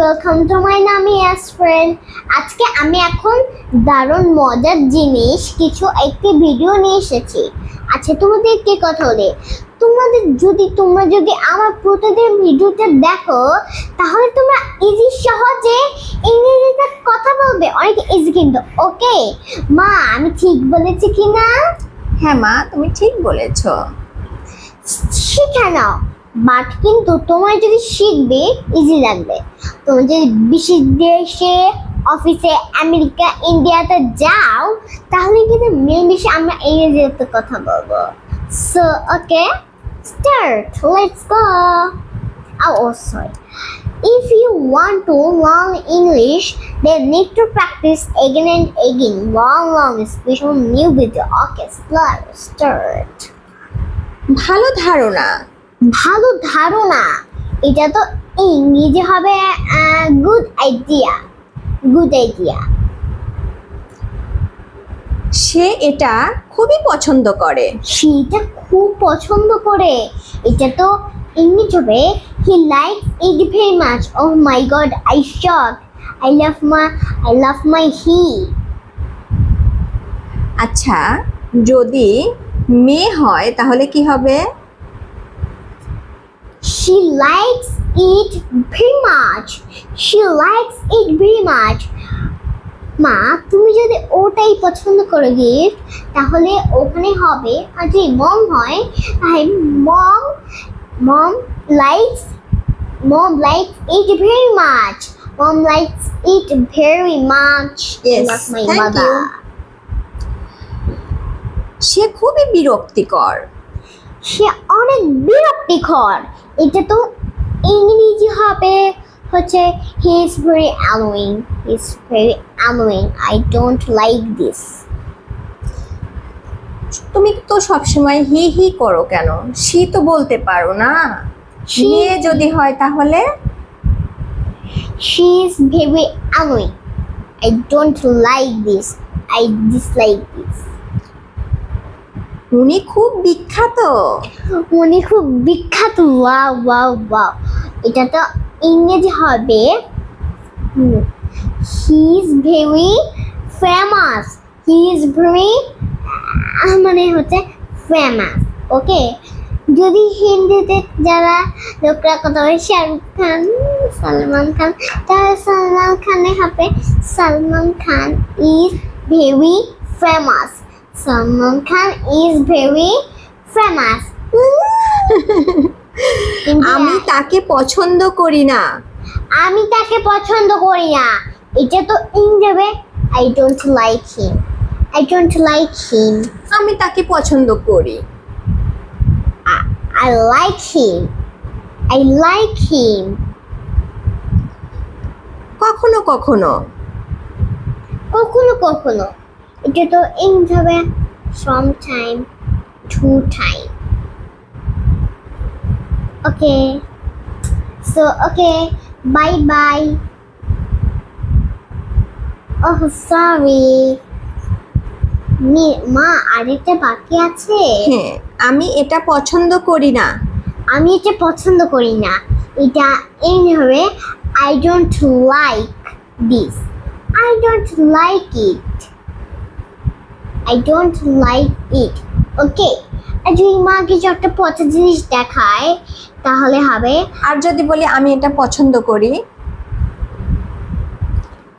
Welcome to my নামি as friend আজকে আমি এখন দারুণ মজার জিনিস কিছু একটি ভিডিও নিয়ে এসেছি। আচ্ছা তোমাদের কি কথা হলে তোমাদের যদি তোমরা যদি আমার প্রতিদিন ভিডিওটা দেখো তাহলে তোমরা ইজি সহজে ইংরেজিতে কথা বলবে। অনেক ইজি কিন্তু ওকে মা আমি ঠিক বলেছি কি না? হ্যাঁ মা তুমি ঠিক বলেছ। শিখে নাও। বাট কিন্তু তোমার যদি শিখবে ইজি লাগবে। তুমি যদি বিশেষ দেশে অফিসে আমেরিকা ইন্ডিয়াতে যাও তাহলে কিন্তু মিলেমিশে আমরা ইংরেজিতে কথা বলব so okay start let's go Oh, oh, sorry. If you want to learn English, then need to practice again and again. Long, long, special new video. Okay, let's start. ভালো ধারণা ভালো ধারণা এটা তো ইংরেজি হবে গুড আইডিয়া গুড আইডিয়া সে এটা খুবই পছন্দ করে। সে এটা খুব পছন্দ করে। এটা তো ইংরেজি হবে he like it very much oh my god I shock I love মা আই লাভ মাই হি আচ্ছা যদি মেয়ে হয় তাহলে কি হবে? She likes it very much. She likes it very much. মা তুমি যদি ওটাই পছন্দ করো গিফট তাহলে ওখানে হবে আর যদি মম হয় তাহলে mom mom likes mom likes it very much mom likes it very much my. সে খুবই বিরক্তিকর সে অনেক বিরক্তিকর এটা তো ইংরেজি হবে হচ্ছে he is very annoying he is very annoying I don't like this তুমি তো সবসময় হি হি করো কেন? সি তো বলতে পারো না। মেয়ে যদি হয় তাহলে? She is very annoying I don't like this I dislike this উনি খুব বিখ্যাত। উনি খুব বিখ্যাত ওয়াও ওয়াও ওয়াও এটা তো ইংরেজি হবে। He is very famous he is very মানে হচ্ছে ফেমাস ওকে যদি হিন্দিতে যারা লোকরা কথা বলে, শাহরুখ খান, সালমান খান তাহলে সালমান খানে হবে Salman Khan is very famous Salman Khan is very famous আমি তাকে পছন্দ করি না। আমি তাকে পছন্দ করি না। এটা তো ইংরেজি I don't like him I don't like him আমি তাকে পছন্দ করি। I like him I like him কখনো কখনো। কখনো কখনো। এটা তো ইংরেজি হবে some time to time okay so okay bye bye oh sorry মা আরেকটা বাকি আছে? হ্যাঁ আমি এটা পছন্দ করি না। আমি এটা পছন্দ করি না। এটা এই হবে I don't like this I don't like it I don't like it okay আর যদি মা কিছু একটা পচা জিনিস দেখায় তাহলে হবে আর যদি বলি আমি এটা পছন্দ করি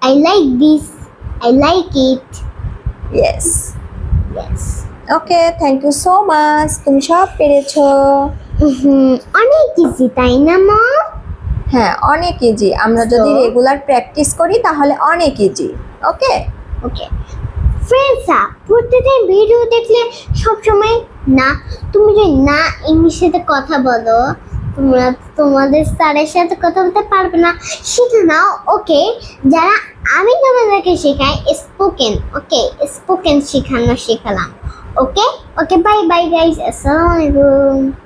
I like this I like it yes yes okay thank you so much তুমি সব পেরেছ। অনেক ইজি তাই না মা? হ্যাঁ অনেক ইজি আমরা যদি রেগুলার প্র্যাকটিস করি তাহলে অনেক ইজি ওকে ওকে ফ্রেন্ডসা প্রত্যেকদিন ভিডিও দেখলে সবসময় না তুমি যদি না ইংলিশেতে কথা বলো তোমরা তোমাদের স্যারের সাথে কথা বলতে পারবে না। শিখে নাও ওকে? যারা আমি তোমাদেরকে শেখাই স্পোকেন ওকে? স্পোকেন শেখানো শেখালাম, okay? Okay bye bye guys আসসালামু আলাইকুম।